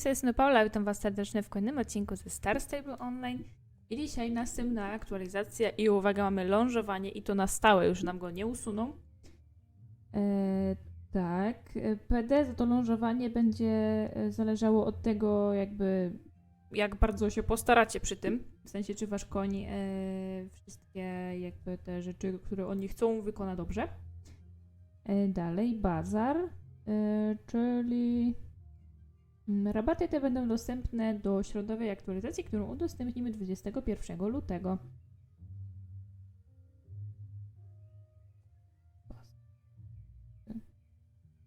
tej strony Paula, witam was serdecznie w kolejnym odcinku ze Star Stable Online. I dzisiaj następna aktualizacja i uwaga, mamy lążowanie i to na stałe, już nam go nie usuną. E, tak, e, PD za to lążowanie będzie e, zależało od tego jakby jak bardzo się postaracie przy tym, w sensie czy wasz koń wszystkie jakby te rzeczy, które oni chcą wykona dobrze. Dalej, bazar, czyli Rabaty te będą dostępne do środowej aktualizacji, którą udostępnimy 21 lutego.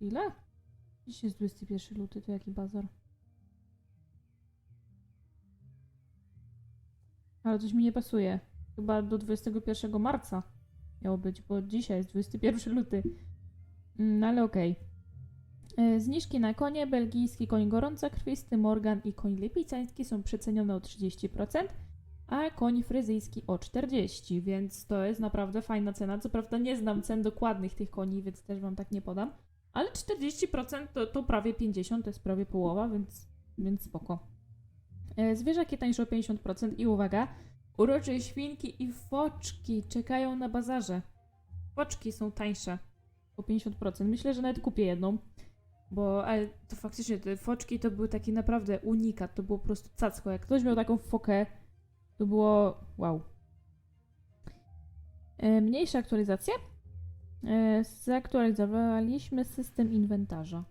Ile? Dziś jest 21 luty, to jaki bazar? Ale coś mi nie pasuje. Chyba do 21 marca miało być, bo dzisiaj jest 21 luty. Mm, No ale okej. E, Zniżki na konie, belgijski koń gorącokrwisty, Morgan i koń lipicański są przecenione o 30%, a koń fryzyjski o 40%, więc to jest naprawdę fajna cena. Co prawda nie znam cen dokładnych tych koni, więc też Wam tak nie podam, ale 40% to, to prawie 50%, to jest prawie połowa, więc, więc spoko. E, Zwierzaki tańsze o 50% i uwaga, urocze świnki i foczki czekają na bazarze. Foczki są tańsze o 50%. Myślę, że nawet kupię jedną. Bo ale to faktycznie te foczki to był taki naprawdę unikat, to było po prostu cacko. Jak ktoś miał taką fokę, to było wow. E, mniejsze aktualizacje. Zaktualizowaliśmy system inwentarza.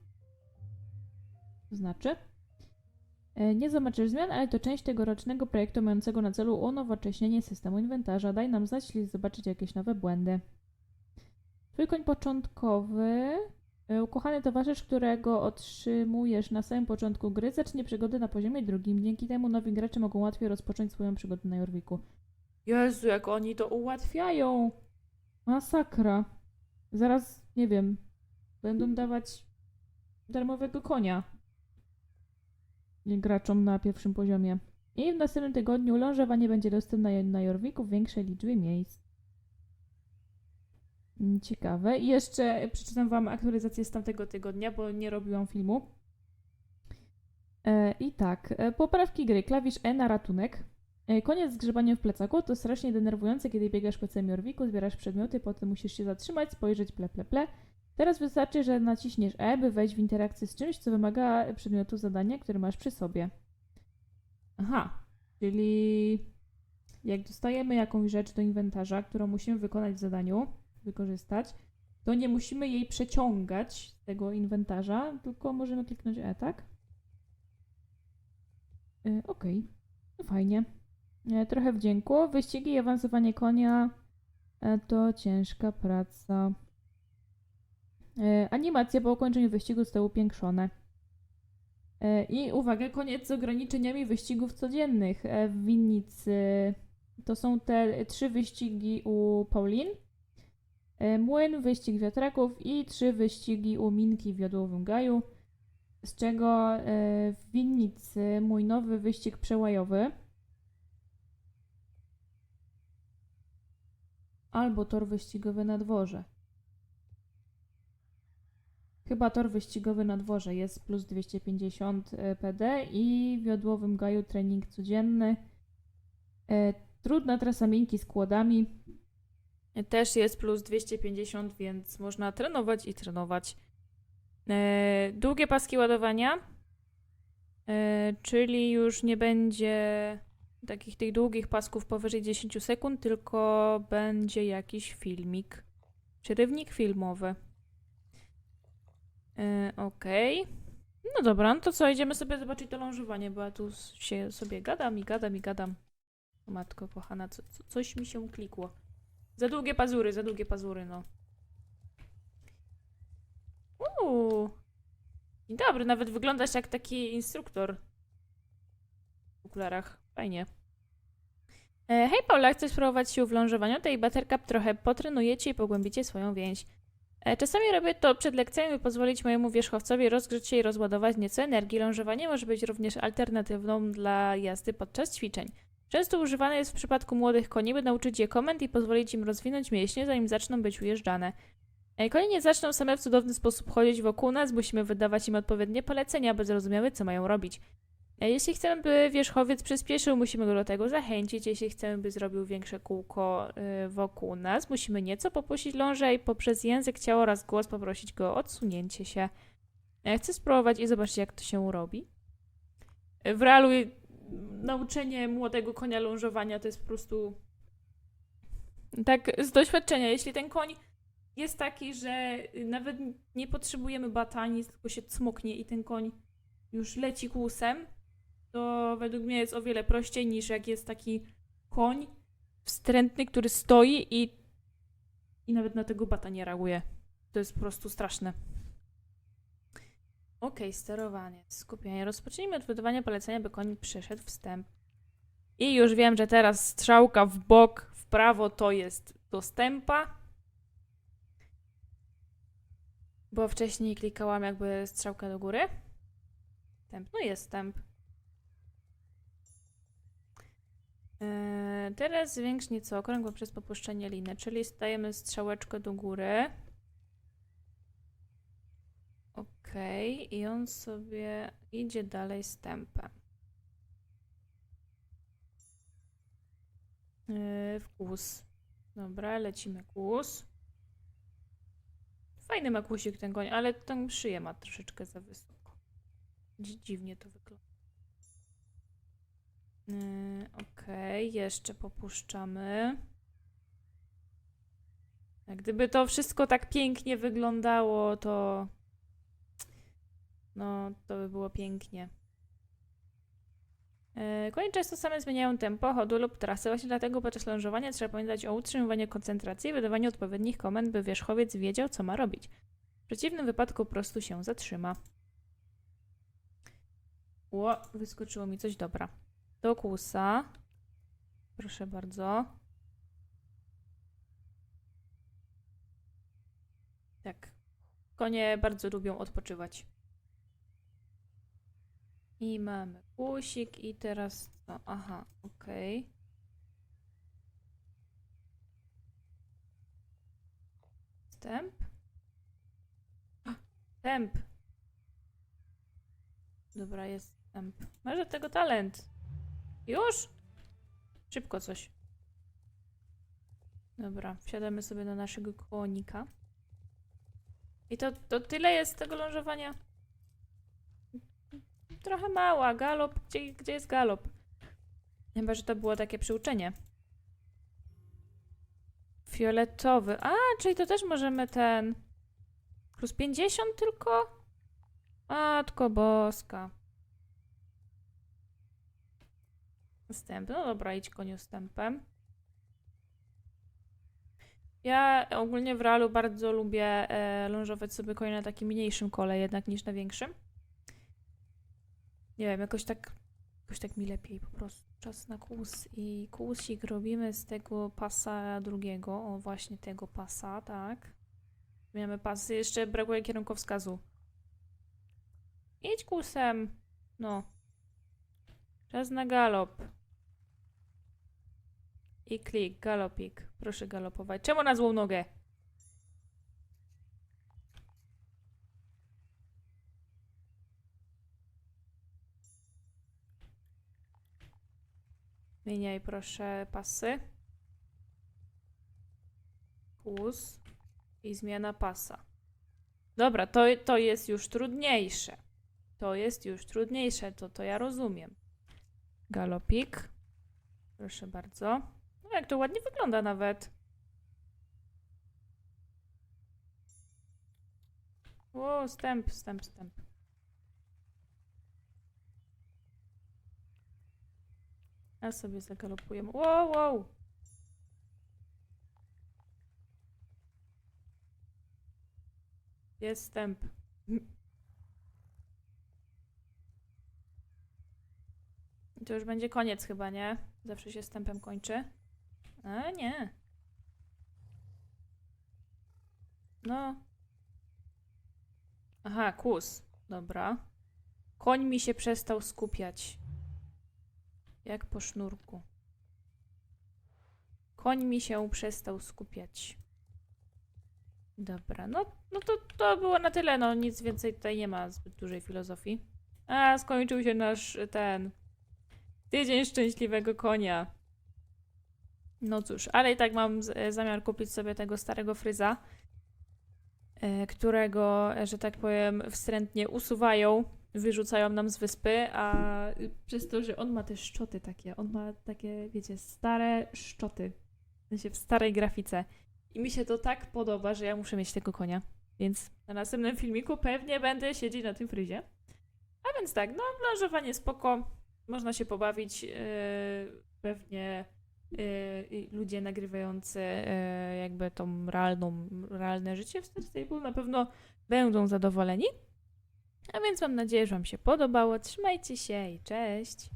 To znaczy, e, nie zobaczysz zmian, ale to część tegorocznego projektu mającego na celu unowocześnienie systemu inwentarza. Daj nam znać, jeśli zobaczyć jakieś nowe błędy. Twój koń początkowy Ukochany towarzysz, którego otrzymujesz na samym początku gry, zacznie przygodę na poziomie drugim. Dzięki temu nowi gracze mogą łatwiej rozpocząć swoją przygodę na Jorwiku. Jezu, jak oni to ułatwiają! Masakra. Zaraz, nie wiem, będą dawać darmowego konia graczom na pierwszym poziomie. I w następnym tygodniu lążowanie będzie dostępne na Jorwiku w większej liczbie miejsc. Ciekawe. I jeszcze przeczytam Wam aktualizację z tamtego tygodnia, bo nie robiłam filmu. E, I tak, e, poprawki gry. Klawisz E na ratunek. E, koniec z grzebaniem w plecaku. To strasznie denerwujące, kiedy biegasz po całym zbierasz przedmioty, potem musisz się zatrzymać, spojrzeć ple, ple, ple. Teraz wystarczy, że naciśniesz E, by wejść w interakcję z czymś, co wymaga przedmiotu zadania, który masz przy sobie. Aha, czyli jak dostajemy jakąś rzecz do inwentarza, którą musimy wykonać w zadaniu, wykorzystać, to nie musimy jej przeciągać z tego inwentarza, tylko możemy kliknąć E, tak? E, Okej, no fajnie. E, trochę wdzięku. Wyścigi i awansowanie konia e, to ciężka praca. Animacje po ukończeniu wyścigu zostały upiększone. I uwaga, koniec z ograniczeniami wyścigów codziennych w winnicy. To są te trzy wyścigi u Paulin. E, Młyn, wyścig wiatraków i trzy wyścigi u Minki w Jodłowym Gaju, z czego e, w winnicy mój nowy wyścig przełajowy albo tor wyścigowy na dworze. Chyba tor wyścigowy na dworze jest plus 250 PD i w Jodłowym Gaju trening codzienny. E, Trudna trasa Minki z kłodami też jest plus 250, więc można trenować i trenować. E, długie paski ładowania, e, czyli już nie będzie takich tych długich pasków powyżej 10 sekund, tylko będzie jakiś filmik, przerywnik filmowy. E, Okej. No dobra, no to co, idziemy sobie zobaczyć to lążowanie, bo ja tu się sobie gadam i gadam i gadam. Matko kochana, co, co, coś mi się klikło. Za długie pazury, za długie pazury, no. Uuu. Dzień dobry, nawet wyglądasz jak taki instruktor. W okularach. Fajnie. E, hej Paula, chcesz spróbować sił w lążowaniu? Tej Buttercup trochę potrenujecie i pogłębicie swoją więź. E, czasami robię to przed lekcjami, by pozwolić mojemu wierzchowcowi rozgrzeć się i rozładować nieco energii. Lążowanie może być również alternatywną dla jazdy podczas ćwiczeń. Często używane jest w przypadku młodych koni, by nauczyć je komend i pozwolić im rozwinąć mięśnie, zanim zaczną być ujeżdżane. E, Konie nie zaczną same w cudowny sposób chodzić wokół nas, musimy wydawać im odpowiednie polecenia, aby zrozumiały, co mają robić. E, Jeśli chcemy, by wierzchowiec przyspieszył, musimy go do tego zachęcić. Jeśli chcemy, by zrobił większe kółko y, wokół nas, musimy nieco popuścić lążę i poprzez język, ciało oraz głos poprosić go o odsunięcie się. E, Chcę spróbować i zobaczyć, jak to się robi. E, W realu nauczenie młodego konia lążowania to jest po prostu tak z doświadczenia. Jeśli ten koń jest taki, że nawet nie potrzebujemy batani, tylko się cmoknie i ten koń już leci kłusem, to według mnie jest o wiele prościej niż jak jest taki koń wstrętny, który stoi i, i nawet na tego bata nie reaguje. To jest po prostu straszne. Okej, sterowanie, skupienie. Rozpocznijmy od wydawania polecenia, by koń przyszedł wstęp. I już wiem, że teraz strzałka w bok, w prawo to jest dostępa. Bo wcześniej klikałam jakby strzałkę do góry. Wstęp, no jest wstęp. Eee, teraz zwiększ nieco okrąg poprzez popuszczenie liny, czyli stajemy strzałeczkę do góry. Okej, i on sobie idzie dalej stępem. Yy, w kłus. Dobra, lecimy kłus. Fajny ma kłusik ten koń, ale tą szyję ma troszeczkę za wysoko. Dzi- Dziwnie to wygląda. Yy, Okej, jeszcze popuszczamy. Gdyby to wszystko tak pięknie wyglądało, to. No, to by było pięknie. Yy, Konie często same zmieniają tempo chodu lub trasy. Właśnie dlatego podczas lążowania trzeba pamiętać o utrzymywaniu koncentracji i wydawaniu odpowiednich komend, by wierzchowiec wiedział, co ma robić. W przeciwnym wypadku po prostu się zatrzyma. Ło, wyskoczyło mi coś dobra. Do kłusa. Proszę bardzo. Tak. Konie bardzo lubią odpoczywać. I mamy kłusik i teraz co? Aha, okej. Wstęp. Wstęp. Dobra, jest wstęp. Masz tego talent. Już? Szybko coś. Dobra, wsiadamy sobie do naszego konika. I to, to tyle jest tego lążowania? Trochę mała. Galop. Gdzie, gdzie jest galop? Chyba, że to było takie przyuczenie. Fioletowy. A, czyli to też możemy ten... Plus 50 tylko? Matko boska. Wstęp. No dobra, idź koniu wstępem. Ja ogólnie w realu bardzo lubię e, lążować sobie konie na takim mniejszym kole jednak niż na większym. Nie wiem, jakoś tak, jakoś tak mi lepiej po prostu. Czas na kłus i kłusik robimy z tego pasa drugiego. O, właśnie tego pasa, tak. Zmieniamy pasy. Jeszcze brakuje kierunkowskazu. Idź kłusem. No. Czas na galop. I klik, galopik. Proszę galopować. Czemu na złą nogę? Zmieniaj proszę pasy. Kłus i zmiana pasa. Dobra, to, to jest już trudniejsze. To jest już trudniejsze, to, to ja rozumiem. Galopik. Proszę bardzo. No jak to ładnie wygląda nawet. O, stęp, stęp, stęp. Ja sobie zagalopuję. Wow, wow. Jest. I To już będzie koniec chyba, nie? Zawsze się stępem kończy. A nie. No. Aha, kus. Dobra. Koń mi się przestał skupiać. Jak po sznurku. Koń mi się przestał skupiać. Dobra, no, no to, to było na tyle, no nic więcej tutaj nie ma zbyt dużej filozofii. A, skończył się nasz ten tydzień szczęśliwego konia. No cóż, ale i tak mam e, zamiar kupić sobie tego starego fryza, e, którego, e, że tak powiem, wstrętnie usuwają, wyrzucają nam z wyspy, a przez to, że on ma te szczoty takie, on ma takie, wiecie, stare szczoty, w sensie w starej grafice. I mi się to tak podoba, że ja muszę mieć tego konia. Więc na następnym filmiku pewnie będę siedzieć na tym fryzie. A więc tak, no branżowanie spoko, można się pobawić. Yy, pewnie yy, ludzie nagrywający yy, jakby tą realną, realne życie w Star Stable na pewno będą zadowoleni. A więc mam nadzieję, że Wam się podobało. Trzymajcie się i cześć!